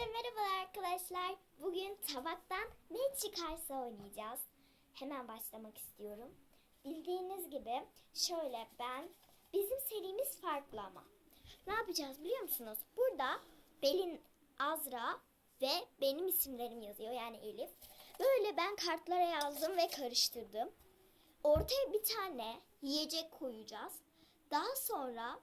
Herkese merhaba arkadaşlar. Bugün tabaktan ne çıkarsa oynayacağız. Hemen başlamak istiyorum. Bildiğiniz gibi şöyle ben bizim serimiz farklı ama. Ne yapacağız biliyor musunuz? Burada Belin Azra ve benim isimlerim yazıyor yani Elif. Böyle ben kartlara yazdım ve karıştırdım. Ortaya bir tane yiyecek koyacağız. Daha sonra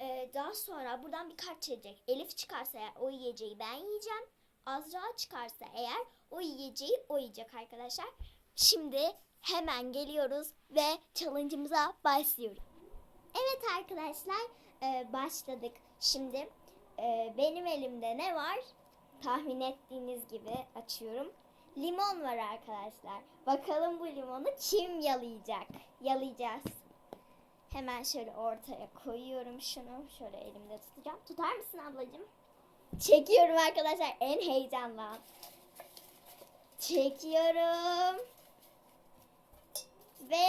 ee, daha sonra buradan bir kart çekecek. Elif çıkarsa eğer o yiyeceği ben yiyeceğim. Azra çıkarsa eğer o yiyeceği o yiyecek arkadaşlar. Şimdi hemen geliyoruz ve challenge'ımıza başlıyoruz. Evet arkadaşlar e, başladık. Şimdi e, benim elimde ne var? Tahmin ettiğiniz gibi açıyorum. Limon var arkadaşlar. Bakalım bu limonu kim yalayacak? Yalayacağız. Hemen şöyle ortaya koyuyorum şunu. Şöyle elimde tutacağım. Tutar mısın ablacığım? Çekiyorum arkadaşlar en heyecanlı an. Çekiyorum. Ve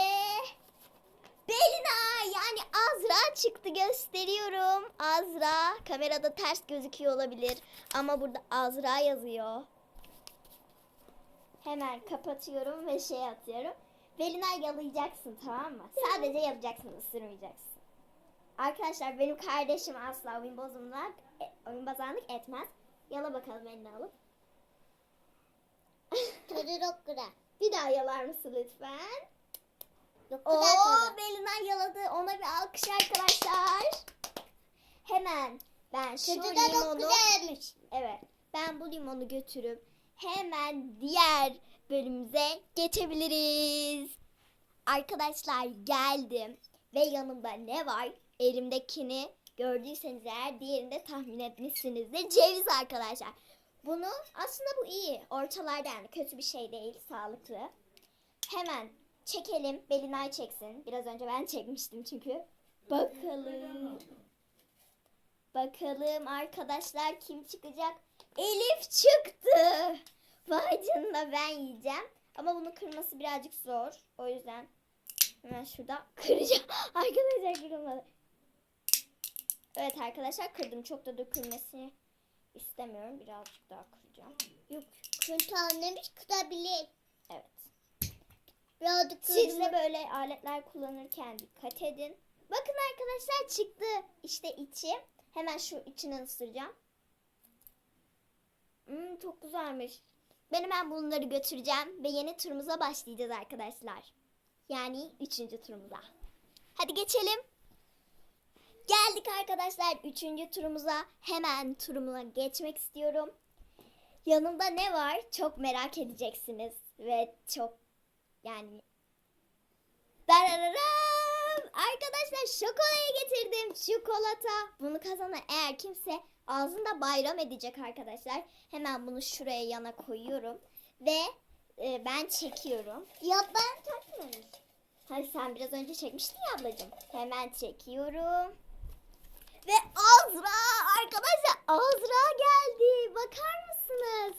Belina yani Azra çıktı gösteriyorum. Azra kamerada ters gözüküyor olabilir ama burada Azra yazıyor. Hemen kapatıyorum ve şey atıyorum. Belina yalayacaksın tamam mı? Sadece yalayacaksın ısırmayacaksın. Arkadaşlar benim kardeşim asla oyun bozumluk, e, oyun bozanlık etmez. Yala bakalım elini alıp. Güzel. Bir daha yalar mısın lütfen? Oo güzel tadı. Belina yaladı. Ona bir alkış arkadaşlar. Hemen ben şu limonu. Evet. Ben bu limonu götürüp hemen diğer bölümümüze geçebiliriz. Arkadaşlar geldim ve yanımda ne var? Elimdekini gördüyseniz eğer diğerinde tahmin etmişsinizdir. Ceviz arkadaşlar. Bunu aslında bu iyi. Ortalarda yani kötü bir şey değil. Sağlıklı. Hemen çekelim. Belinay çeksin. Biraz önce ben çekmiştim çünkü. Bakalım. Bakalım arkadaşlar kim çıkacak? Elif çıktı. Vay canına ben yiyeceğim. Ama bunu kırması birazcık zor. O yüzden hemen şurada kıracağım. arkadaşlar kırılmadı. Evet arkadaşlar kırdım. Çok da dökülmesini istemiyorum. Birazcık daha kıracağım. Yok. Çünkü annemiş kırabilir. Evet. Birazcık Siz de böyle aletler kullanırken dikkat edin. Bakın arkadaşlar çıktı. İşte içi. Hemen şu içini ısıracağım. Hmm, çok güzelmiş. Ben hemen bunları götüreceğim ve yeni turumuza başlayacağız arkadaşlar. Yani üçüncü turumuza. Hadi geçelim. Geldik arkadaşlar üçüncü turumuza. Hemen turumuna geçmek istiyorum. Yanımda ne var? Çok merak edeceksiniz. Ve çok yani Darararam! Arkadaşlar şokolayı getirdim. Çikolata. Bunu kazanan eğer kimse ağzında bayram edecek arkadaşlar. Hemen bunu şuraya yana koyuyorum. Ve e, ben çekiyorum. Ya ben takmamış. Hadi sen biraz önce çekmiştin ya ablacığım. Hemen çekiyorum. Ve Azra arkadaşlar Azra geldi. Bakar mısınız?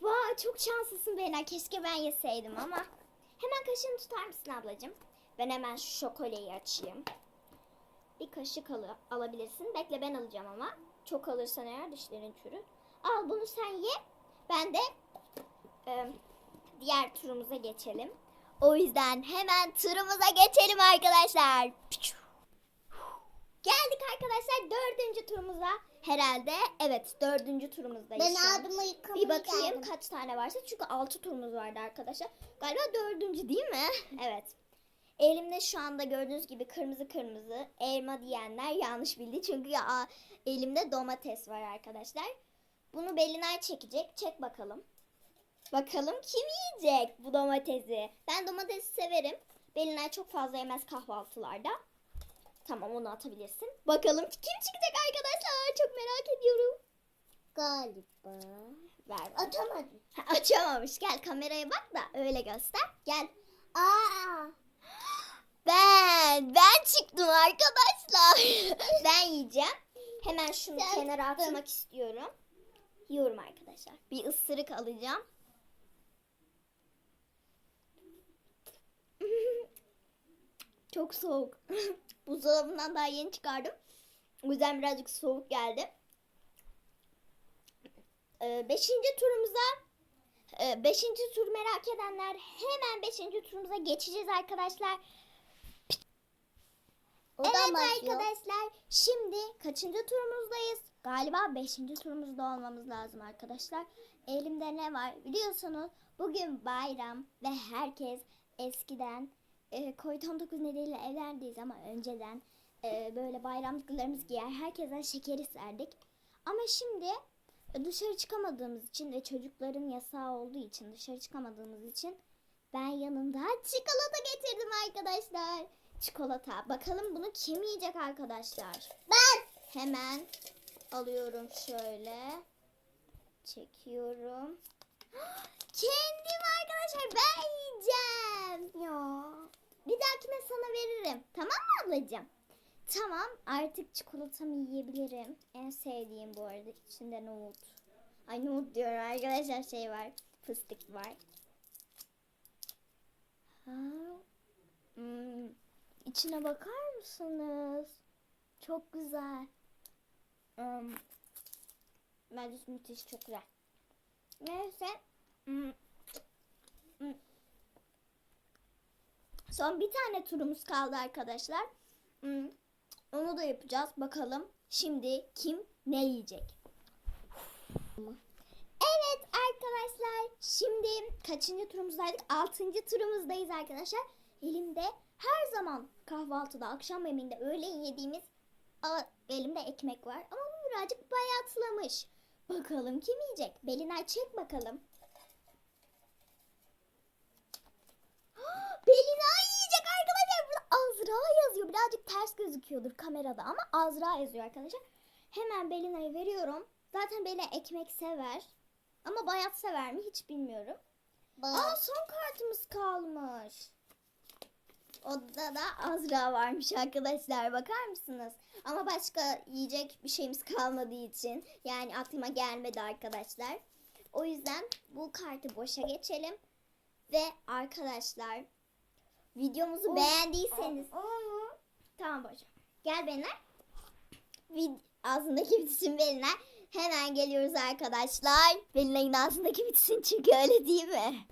Vay çok şanslısın Beyna. Keşke ben yeseydim ama. Hemen kaşığını tutar mısın ablacığım? Ben hemen şu şokolayı açayım. Bir kaşık al alabilirsin. Bekle ben alacağım ama. Çok alırsan eğer dişlerin çürür. Al bunu sen ye. Ben de e, diğer turumuza geçelim. O yüzden hemen turumuza geçelim arkadaşlar. Geldik arkadaşlar dördüncü turumuza. Herhalde evet dördüncü turumuzdayız. Ben adımı yıkamaya Bir bakayım geldim. kaç tane varsa. Çünkü altı turumuz vardı arkadaşlar. Galiba dördüncü değil mi? evet. Elimde şu anda gördüğünüz gibi kırmızı kırmızı elma diyenler yanlış bildi. Çünkü ya, elimde domates var arkadaşlar. Bunu Belinay çekecek. Çek bakalım. Bakalım kim yiyecek bu domatesi? Ben domatesi severim. Belinay çok fazla yemez kahvaltılarda. Tamam onu atabilirsin. Bakalım kim çıkacak arkadaşlar? Çok merak ediyorum. Galiba. Ver. Atamadım. Ha, Açamamış. Gel kameraya bak da öyle göster. Gel. Aa. Ben, ben çıktım arkadaşlar. ben yiyeceğim. Hemen şunu Sen kenara çıktın. atmak istiyorum. Yiyorum arkadaşlar. Bir ısırık alacağım. Çok soğuk. Buzdolabından daha yeni çıkardım. O yüzden birazcık soğuk geldi. e, beşinci turumuza e, beşinci tur merak edenler hemen beşinci turumuza geçeceğiz arkadaşlar. Evet arkadaşlar şimdi kaçıncı turumuzdayız? Galiba beşinci turumuzda olmamız lazım arkadaşlar. Elimde ne var biliyorsunuz bugün bayram ve herkes eskiden e, Covid-19 nedeniyle evlendiği zaman önceden e, böyle bayramlıklarımız giyer. Herkesten şeker isterdik. Ama şimdi dışarı çıkamadığımız için ve çocukların yasağı olduğu için dışarı çıkamadığımız için ben yanımda çikolata getirdim arkadaşlar. Çikolata. Bakalım bunu kim yiyecek arkadaşlar? Ben. Hemen alıyorum şöyle. Çekiyorum. Kendim arkadaşlar ben yiyeceğim. Ya. Bir dahakine sana veririm. Tamam mı ablacığım? Tamam artık çikolatamı yiyebilirim. En sevdiğim bu arada içinde nohut. Ay nohut diyorum arkadaşlar şey var. Fıstık var. Ha. Hmm. İçine bakar mısınız? Çok güzel. Hmm. Bence müthiş çok güzel. Neyse. Hmm. Hmm. Son bir tane turumuz kaldı arkadaşlar. Hmm. Onu da yapacağız. Bakalım şimdi kim ne yiyecek? Evet arkadaşlar. Şimdi kaçıncı turumuzdaydık? Altıncı turumuzdayız arkadaşlar. Elimde her zaman kahvaltıda, akşam yemeğinde, öğlen yediğimiz a- elimde ekmek var. Ama bu birazcık bayatlamış. Bakalım kim yiyecek? Belinay çek bakalım. Belinay yiyecek arkadaşlar. Burada Azra yazıyor. Birazcık ters gözüküyordur kamerada ama Azra yazıyor arkadaşlar. Hemen Belinay'a veriyorum. Zaten Belina ekmek sever. Ama bayat sever mi hiç bilmiyorum. Aa son kartımız kalmış. Odada da Azra varmış arkadaşlar bakar mısınız? Ama başka yiyecek bir şeyimiz kalmadığı için yani aklıma gelmedi arkadaşlar. O yüzden bu kartı boşa geçelim. Ve arkadaşlar videomuzu beğendiyseniz tamam boşa. Gel benimle. Vid- ağzındaki bitsin benimle. Hemen geliyoruz arkadaşlar. Belinay'ın ağzındaki bitsin çünkü öyle değil mi?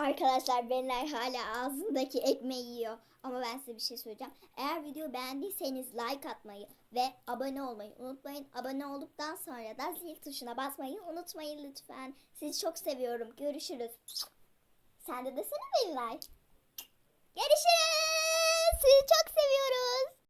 Arkadaşlar Belinay hala ağzındaki ekmeği yiyor. Ama ben size bir şey söyleyeceğim. Eğer videoyu beğendiyseniz like atmayı ve abone olmayı unutmayın. Abone olduktan sonra da zil tuşuna basmayı unutmayın lütfen. Sizi çok seviyorum. Görüşürüz. Sen de desene Belinay. Görüşürüz. Sizi çok seviyoruz.